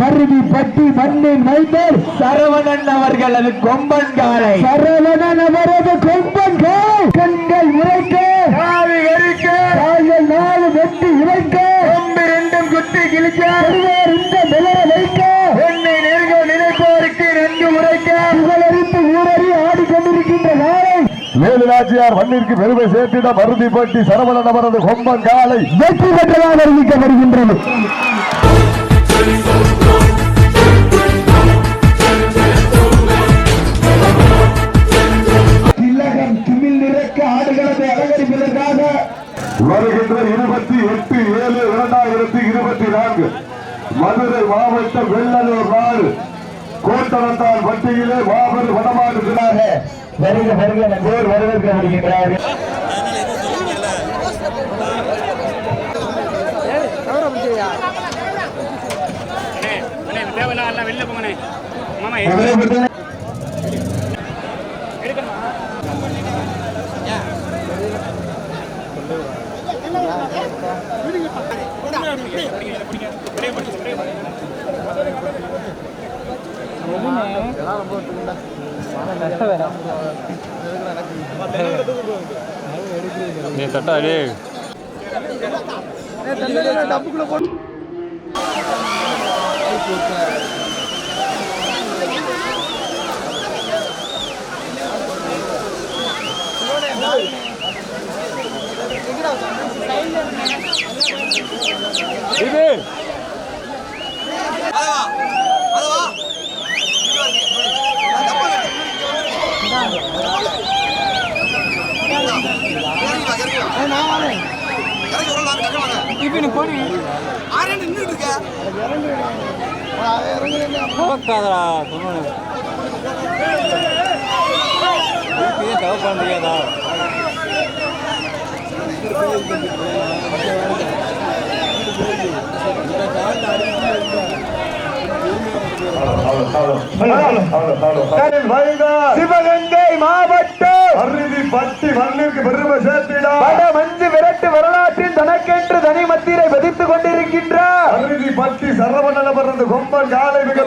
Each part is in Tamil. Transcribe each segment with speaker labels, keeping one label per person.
Speaker 1: மருதி பட்டி மண்ணின் மைந்தர்
Speaker 2: சரவணன் அவர்களது கொம்பன் காலை
Speaker 1: சரவணன் அவரது கொம்பன் கால் கண்கள் உரைக்க
Speaker 2: காவி வெறிக்க.
Speaker 1: கால்கள் நாலு வெட்டி உரைக்க
Speaker 2: கொம்பு ரெண்டும் குத்தி கிழிக்க.
Speaker 1: ஒருவர் இந்த நிலைய வைக்க.
Speaker 2: உன்னை நெருங்க நினைப்போருக்கு நன்கு உரைக்க
Speaker 1: புகழறிந்து ஊரறி ஆடிக்கொண்டிருக்கின்ற நாளை
Speaker 3: வேலுநாச்சியார் மண்ணிற்கு பெருமை சேர்த்திட மருதிப்பட்டி சரவணன் அவரது கொம்பன் காலை
Speaker 1: வெற்றி பெற்றதாக அறிவிக்கப்படுகின்றது.
Speaker 3: வருகின்ற இருபத்தி எட்டு ஏழு இரண்டாயிரத்தி இருபத்தி நான்கு மதுரை மாவட்டம் வெள்ளலூர் நாடு கோட்டரத்தான் பட்டியிலே மாபெரும் வடமாடு
Speaker 1: வருக வருக பேர் வரவேற்கப்படுகின்றார்கள்
Speaker 4: வெளில போங்கண்ணே. மாமா
Speaker 5: நீ தட்டாடி இது போக்காதடா சொன்னேன். தவ
Speaker 2: சிவகங்கை மாவட்டம்.
Speaker 3: பட்டி மண்ணிற்கு பெருமை சேர்த்திட.
Speaker 2: மஞ்சு விரட்டு தனிமத்திரை
Speaker 3: சரவணன் கொம்பன் காலை மிக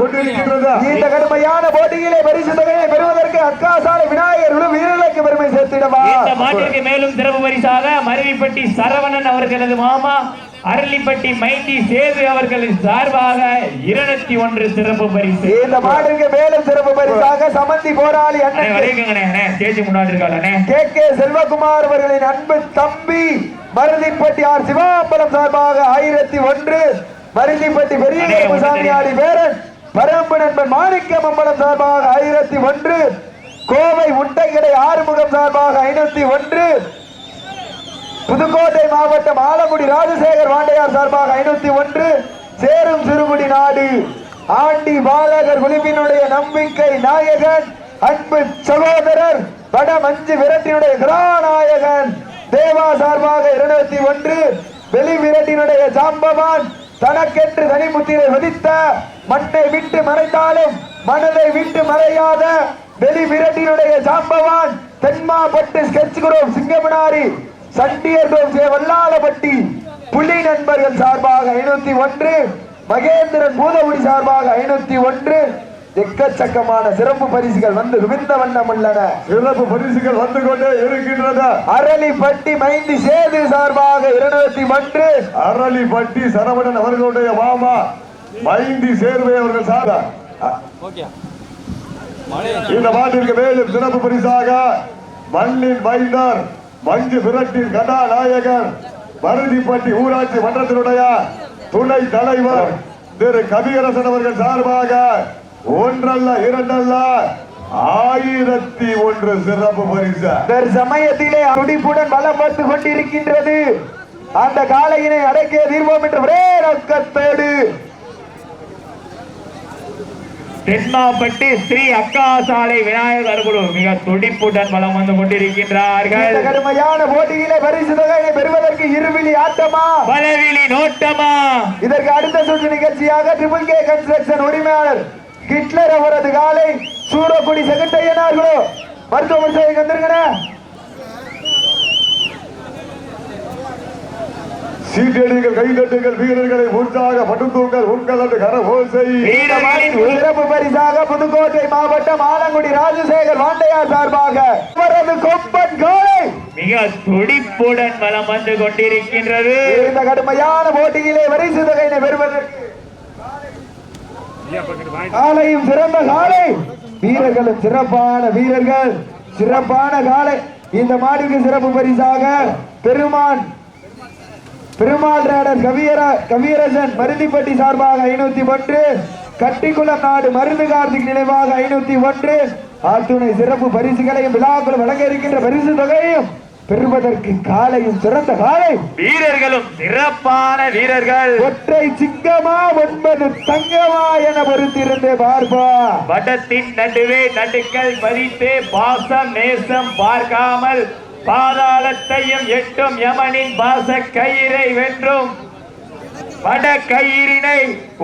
Speaker 3: கொண்டிருக்கின்றது.
Speaker 2: இந்த கடுமையான போட்டியிலே பரிசு தொகையை பெறுவதற்கு அக்காசாலை விநாயகர் விழு வீரர்களுக்கு பெருமை சேர்த்திடவா?
Speaker 6: இந்த மாட்டிற்கு மேலும் சிறப்பு பரிசாக மருவிப்பட்டி சரவணன் அவர்களது மாமா அரளிப்பட்டி மைண்டி சேது அவர்களின் சார்பாக இருநூத்தி ஒன்று சிறப்பு பரிசு.
Speaker 2: இந்த மாட்டிற்கு மேலும் சிறப்பு பரிசாக சமந்தி போராளி
Speaker 6: அண்ணே
Speaker 2: அண்ணன்
Speaker 6: ஸ்டேஜ் முன்னாடி இருக்காளே
Speaker 2: கே கே செல்வகுமார் அவர்களின் அன்பு தம்பி மருதிப்பட்டி ஆர் சிவாம்பலம் சார்பாக ஆயிரத்தி ஒன்று. மருதிப்பட்டி பெரிய சாமியாடி பேரன் பரம்பு நண்பன் மாணிக்கம் அம்பலம் சார்பாக ஆயிரத்தி ஒன்று. கோவை முட்டைக்கடை ஆறுமுகம் சார்பாக ஐநூத்தி ஒன்று. புதுக்கோட்டை மாவட்டம் ஆலங்குடி ராஜசேகர் வாண்டையார் சார்பாக ஐநூத்தி ஒன்று. சேரும் சிறுகுடி நாடு. ஆண்டி பாலகர் குழுவினுடைய நம்பிக்கை நாயகன் அன்பு சகோதரர் வட மஞ்சு விரட்டினுடைய கிராநாயகன் தேவா சார்பாக இருநூத்தி ஒன்று வெளி விரட்டினுடைய ஜாம்பவான் தனக்கென்று தனிமுத்திரை வதித்த மண்ணை விட்டு மறைத்தாலும் மனதை விட்டு மறையாத வெளி விரட்டினுடைய ஜாம்பவான் தென்மாப்பட்டு ஸ்கெட்ச் குரூப் சிங்கமனாரி சண்டியர் குரூப் வல்லாளப்பட்டி புலி நண்பர்கள் சார்பாக ஐநூத்தி ஒன்று மகேந்திரன் பூதகுடி சார்பாக ஐநூத்தி ஒன்று எக்கச்சக்கமான சிறப்பு பரிசுகள் வந்து குவிந்த வண்ணம் உள்ளன.
Speaker 3: சிறப்பு பரிசுகள் வந்து கொண்டே இருக்கின்றது
Speaker 2: அரளிப்பட்டி மைந்தி சேது சார்பாக இருநூத்தி ஒன்று.
Speaker 3: அரளி பட்டி சரவணன் அவர்களுடைய மாமா மைந்தி சேர்வை அவர்கள் சாதா
Speaker 5: ஓகே.
Speaker 3: இந்த மாட்டிற்கு மேலும் சிறப்பு பரிசாக மண்ணின் மைந்தர் மஞ்சு விரட்டின் கதாநாயகர் மருதிப்பட்டி ஊராட்சி மன்றத்தினுடைய துணை தலைவர் திரு கவியரசன் அவர்கள் சார்பாக ஒன்றல்ல இரண்டல்ல. ஆயிரத்தி ஒன்று சிறப்பு பரிசு.
Speaker 2: சமயத்திலே துடிப்புடன் வலம் வந்து கொண்டிருக்கின்றது. அந்த காளையினை அடக்கிய தீர்வோம் என்ற ஒரே நோக்கத்தோடு.
Speaker 6: தென்மாப்பட்டி ஸ்ரீ அக்கா சாலை விநாயகர் குழு மிக துடிப்புடன் வலம் வந்து கொண்டிருக்கின்றார்கள்.
Speaker 2: கடுமையான போட்டியிலே பரிசு தொகையை பெறுவதற்கு இருவிழி ஆட்டமா?
Speaker 6: பலவிழி நோட்டமா?
Speaker 2: இதற்கு அடுத்த சுற்று நிகழ்ச்சியாக ட்ரிபிள் கே கன்ஸ்ட்ரக்ஷன் உரிமையாளர் ஹிட்லர் அவரது காலை சூரக்குடி செகண்டையனார்களோ மருத்துவ பரிசோதனை வந்துருங்கண்ணே
Speaker 3: சீட்டடிகள் கைதட்டுகள் வீரர்களை உற்சாக படுத்துங்கள் உங்களது கரகோசை.
Speaker 6: வீரர்களின்
Speaker 1: சிறப்பு பரிசாக புதுக்கோட்டை மாவட்டம் ஆலங்குடி ராஜசேகர் வாண்டையார் சார்பாக அவரது கொம்பன் காலை
Speaker 6: மிக துடிப்புடன் வலம் வந்து கொண்டிருக்கின்றது.
Speaker 1: இந்த கடுமையான போட்டியிலே வரிசு தொகையினை பெறுவதற்கு காலையும் சிறந்த காலை. வீரர்களும் சிறப்பான வீரர்கள். சிறப்பான காலை. இந்த மாடிக்கு சிறப்பு பரிசாக பெருமான் பெருமாள் ரேடர் கவியர கவியரசன் மருதிப்பட்டி சார்பாக ஐநூத்தி ஒன்று கட்டிக்குளம் நாடு மருந்து கார்த்திக் நினைவாக ஐநூத்தி ஒன்று. ஆத்துணை சிறப்பு பரிசுகளையும் விழாக்கள் வழங்க இருக்கின்ற பரிசு தொகையையும் பெறுவதற்கு காலையும் சிறந்த காலை
Speaker 6: வீரர்களும் சிறப்பான வீரர்கள்.
Speaker 1: ஒற்றை சிங்கமா ஒன்பது தங்கமா என பொறுத்திருந்து பார்ப்பா.
Speaker 6: வட்டத்தின் நடுவே நடுக்கள் பதித்து பாசம் நேசம் பார்க்காமல் பாதாளத்தையும் எட்டும் யமனின் பாச கயிறை வென்றும். வட கயிறினை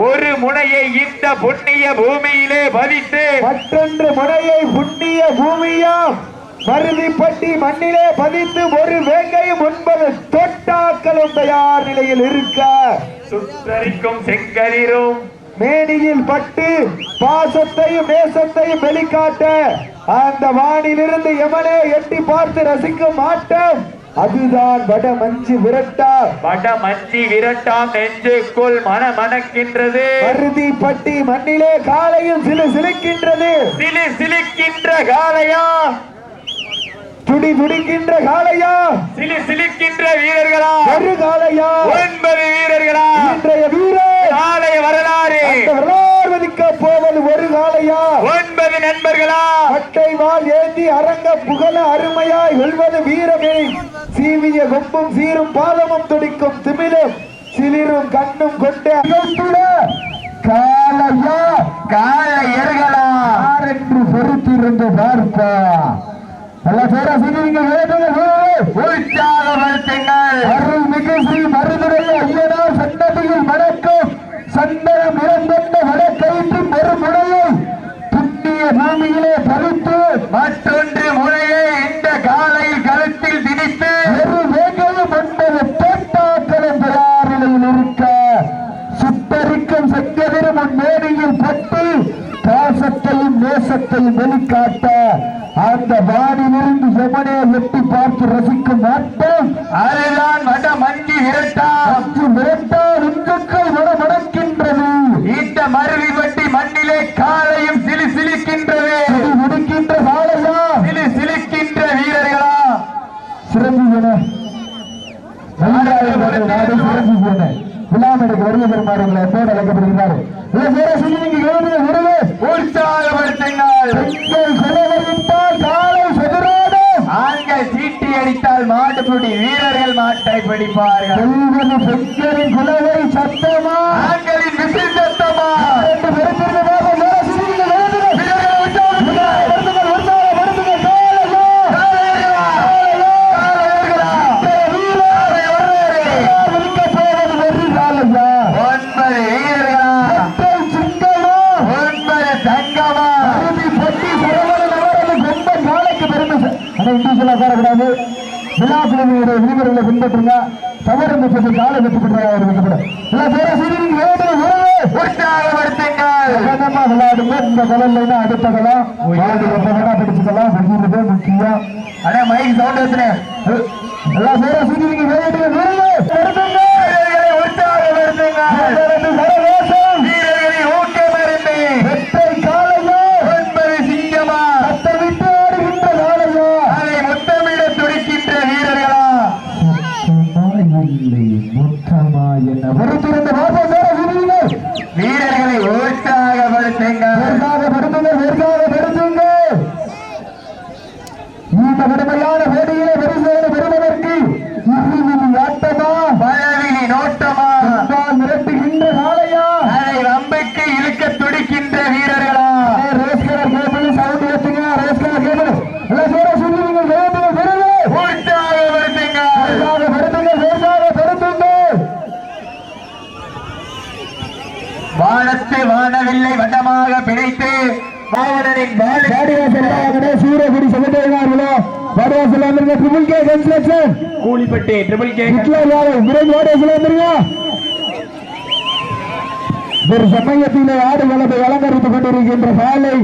Speaker 6: ஒரு முனையை இந்த புண்ணிய பூமியிலே பதித்து
Speaker 1: மற்றொன்று முனையை புண்ணிய பூமியாம். மருதிப்பட்டி மண்ணிலே பதித்து ஒரு வேங்கையும் ஒன்பது தொட்டாக்களும் தயார் நிலையில் இருக்க.
Speaker 6: சுற்றரிக்கும் செங்கரிரும்
Speaker 1: மேனியில் பட்டு பாசத்தையும் நேசத்தையும் வெளிக்காட்ட அந்த வானிலிருந்து எமனே எட்டி பார்த்து ரசிக்கும் ஆட்டம். அதுதான் வட மஞ்சு விரட்டா.
Speaker 6: வட மஞ்சி விரட்டாம் நெஞ்சுக்குள் மன மணக்கின்றது
Speaker 1: மருதிப்பட்டி மண்ணிலே காலையும் சிலு சிலுக்கின்றது.
Speaker 6: சிலு சிலுக்கின்ற காளையா?
Speaker 1: துடி துடிக்கின்ற காளையா?
Speaker 6: சிலு சிலுக்கின்ற வீரர்களா?
Speaker 1: ஒரு காளையா?
Speaker 6: ஒன்பது வீரர்களா?
Speaker 1: இன்றைய வீரர்
Speaker 6: காளைய வரலாறு.
Speaker 1: வரலாறு மதிக்க போவது ஒரு காளையா?
Speaker 6: ஒன்பது நண்பர்களா?
Speaker 1: பட்டை வால் ஏந்தி அரங்க புகழ அருமையாய் வெல்வது வீரமே. சீவிய கொம்பும் சீரும் பாதமும் துடிக்கும் திமிலும் சிலிரும் கண்ணும் கொண்டு அகழ்த்துட காளையா? காளையர்களா? என்று பொறுத்திருந்து பார்ப்பா? நல்ல பேர சிரிங்க உற்சாகப்படுத்துங்கள் அருள்மிகு ஸ்ரீ மருதுரை ஐயனார் சன்னதியில் மணக்கும் சந்தனம் இறந்தென்ன வடக்கயிற்று மறுமுனையை புண்ணிய பூமியிலே பறித்து மற்றொன்று முறையை இந்த காலையில் கழுத்தில் திணித்து ஒரு வேகையும் ஒன்பது தோட்டாக்களும் தயார் நிலையில் இருக்க சுத்தரிக்கும் செங்கதிரும் மேடையில் பட்டு பாசத்தையும் நேசத்தையும் வெளிக்காட்ட. அந்த வானிலிருந்து எவனே எட்டி பார்த்து ரசிக்கும் ஆட்டம். அதுதான் வட மஞ்சி விரட்டா மஞ்சு விரட்டா இந்துக்கள் வட மடக்கின்றது இந்த மருவி வட்டி மண்ணிலே காலையும் சிலி சிலிக்கின்றது. முடிக்கின்ற காலையா? சிலி சிலிக்கின்ற வீரர்களா? சிறந்து நாடு சிறந்து போன விழாமேடைக்கு வருகை பெறுமாறுகளை போட அழைக்கப்படுகிறார். உற்சாகப்படுத்துங்கள் மாட்டுப்பிடி வீரர்கள் மாட்டை பிடிப்பார்கள். பெண்களின் குலவை சத்தமா? ஆண்களின் விசில் சத்தமா? தங்கமா! பொட்டி சரவணன் அவரது கொம்பன் காளைக்கு பெருமை விழா குழுவினுடைய விதிமுறைகளை பின்பற்றுங்க. தவறு பட்சத்தில் காலை வெற்றி பெற்றதாக அறிவிக்கப்படும். எல்லா பேரும் சிறிது வேறு விளையாடுங்க. இந்த கலல்ல அடுத்த கலம்? பிடிச்சுக்கலாம். வெற்றிடுறது முக்கியம். அண்ணா மைக் சவுண்ட் எல்லா பேரும் சிறிது வேறு உறவு வருதுங்க வீரர்களை உற்சாகப்படுத்துங்கள் சரவேசம் வீரர்களை ஊக்கமருந்து வெற்றை காலையோ ஒன்பது சிங்கமா கத்த விட்டு ஆடுகின்ற காலையோ அதை முத்தமிட துடிக்கின்ற வீரர்களா வீரர்களை உற்சாகப்படுத்துங்கள் உற்சாகப்படுத்துங்கள் உற்சாகப்படுத்துங்கள் இந்த கடுமையான போட்டியிலே பரிசோதனை பெறுவதற்கு இருவிழி ஆட்டமா பழவிழி நோட்டமா மிரட்டுகின்ற காலையா அதை வம்புக்கு இழுக்க துடிக்கின்ற வீரர்களா ரேஸ்கர் கேபிள் சவுண்ட் ஏத்துங்க ரேஸ்கர் கேபிள் எல்லாம் சேர சொல்லுவீங்க வேண்டுங்க பெருங்க உற்சாகப்படுத்துங்க உற்சாகப்படுத்துங்க உற்சாகப்படுத்துங்க வானவில்லை வட்டமாக பிணைத்து மாவனரின் சூரியகுடி சமுதாயங்களோ வாடவாசல் வந்துருங்க triple K construction
Speaker 6: Koolipatti triple K
Speaker 1: Hitler வாடகை விரைந்து வாடவாசல் வந்துருங்க ஒரு சமயத்திலே ஆடு வளத்தை வழங்கறித்துக் கொண்டிருக்கின்ற காலை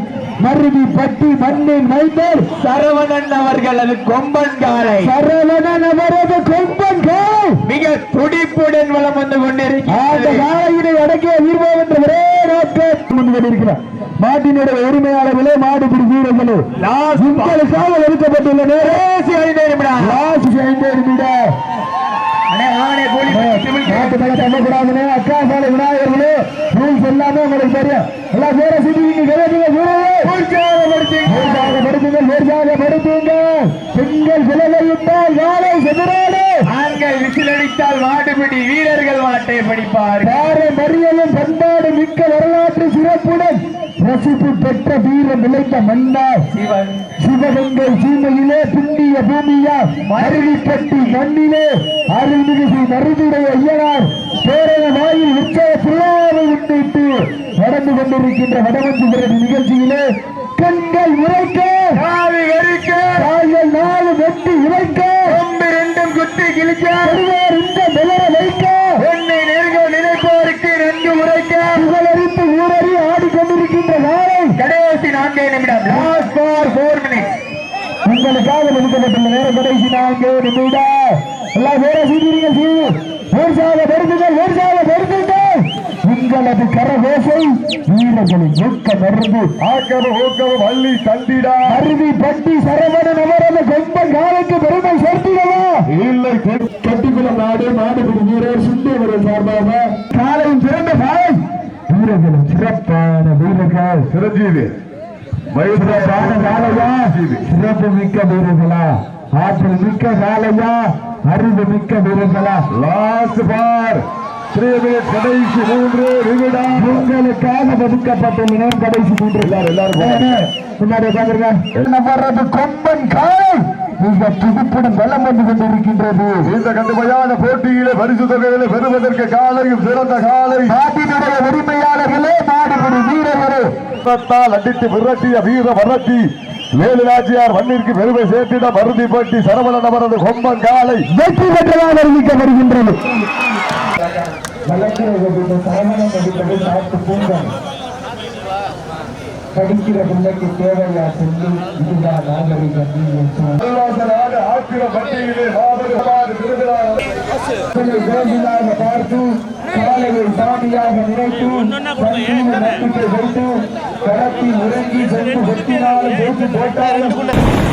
Speaker 1: மருதி பட்டி மண்ணின் மைந்தர்.
Speaker 6: சரவணன் அவர்களது கொம்பன் காலை.
Speaker 1: சரவணன் அவரது கொம்பன் காலை.
Speaker 6: மிக துடிப்புடன் வலம் வந்து கொண்டிருக்கிறார்
Speaker 1: காலையினை அடக்கிய வீர்வோம் என்ற ஒரே நோக்கம் வந்து கொண்டிருக்கிறார். மாட்டினுடைய உரிமையாளர்களே மாடுபிடி வீரர்களே. உங்களுக்காக ஒதுக்கப்பட்டுள்ள நேரம்.
Speaker 6: ஐந்து நிமிடம்
Speaker 1: லாஸ்ட் ஐந்து நிமிடம் அக்கா சாலை விநாயகர்களே ரூல்ஸ் எல்லாமே உங்களுக்கு தெரியும். எல்லாம் பேர உற்சாகப்படுத்துங்க பெண்கள் விலகையிட்டால் நாளை செதுராடு
Speaker 6: ஆண்கள் விசிலடித்தால் மாட்டுப்பிடி வீரர்கள் மாட்டை படிப்பார்
Speaker 1: பாரம்பரியமும் பண்பாடு மிக்க வரலாற்று சிறப்புடன் ரசிப்பு பெற்ற வீரம் விளைந்த மன்னார்.
Speaker 6: சிவன்.
Speaker 1: சிவகங்கை சீமையிலே பிந்திய பூமியா அருவிப்பட்டி மண்ணிலே அருள்மிகு ஸ்ரீ மருதுடைய ஐயனார் பேரண வாயில் உற்சவ திருவாவை முன்னிட்டு நடந்து கொண்டிருக்கின்ற விரட்டு நிகழ்ச்சியிலே கண்கள் உரைக்க
Speaker 6: காவி வெறிக்க
Speaker 1: கால்கள் நாலு வெட்டி உரைக்க
Speaker 6: கொம்பு ரெண்டும் குத்தி கிழிக்க
Speaker 1: பெருவார் இந்த நிலர வைக்க
Speaker 6: உன்னை நெருங்க நினைப்போருக்கு நன்கு உரைக்க.
Speaker 1: புகழறிந்து ஊரறி ஆடிக்கொண்டிருக்கின்ற நாளை
Speaker 6: கடைசி நான்கே நிமிடம். லாஸ்ட் ஃபார் ஃபோர் மினிட்ஸ்
Speaker 1: உங்களுக்காக ஒதுக்கப்பட்டுள்ள நேரம் கடைசி நான்கு நிமிடம். எல்லாம் வேற செய்தீர்கள் செய்து உற்சாக மருந்துகள் உற்சாக மருந்துகள் உங்களது கரவேசை வீரர்களின் ஊக்க மருந்து.
Speaker 3: ஆக்கமும் ஊக்கமும் அள்ளி தந்திடா.
Speaker 1: அருவி பட்டி சரவணன் அவரது கொம்பன் காலைக்கு பெருமை சேர்த்திடவா? இல்லை கட்டிக்குளம் நாடு நாடுபடி வீரர் சுந்தரவர்கள் சார்பாக. காலையும் சிறந்த காலை. வீரர்களும் சிறப்பான வீரர்கள்.
Speaker 3: சிரஞ்சீவி.
Speaker 1: சிறப்பான காலையா? சிறப்பு மிக்க வீரர்களா? ஆற்றல் மிக்க காலையா? அறிவு மிக்க வீரர்களா?
Speaker 3: லாஸ்ட் பார் கடைசி மூன்று நிமிடம்.
Speaker 1: உங்களுக்காக ஒதுக்கப்பட்டுள்ள நேரம் கடைசி மூன்று.
Speaker 3: எல்லாரும்.
Speaker 1: முன்னாடி உட்காந்துருங்க வர்றது கொம்பன் காலை மிக துடிப்புடன் வளம் வந்து கொண்டிருக்கின்றது.
Speaker 3: இந்த கடுமையான போட்டியிலே பரிசு தொகைகளை பெறுவதற்கு காலையும் சிறந்த காலை.
Speaker 1: நாட்டினுடைய உரிமையாளர்களே நாடுபடி வீரர்களே
Speaker 3: அடித்து விரட்டிய வீர வரட்டி. வேலு நாச்சியார் மண்ணிற்கு பெருமை சேர்த்திட மருதிப்பட்டி சரவணன் அவரது கொம்பன் காலை.
Speaker 1: வெற்றி பெற்றதாக அறிவிக்கப்படுகின்றது. வழக்கிற சரவணம் நடிப்பது நாட்டு பூங்கல் படிக்கிற பிள்ளைக்கு தேவையா சொல்லி இதுதான் நாகரிகம்
Speaker 3: உல்லாசனாக ஆத்திர
Speaker 1: கோவிலாக பார்த்து காலையை சாமியாக நினைத்து நம்பிக்கை வைத்து கடத்தி உறங்கி சென்று வெட்டினாலும் போட்டு போட்டாலும்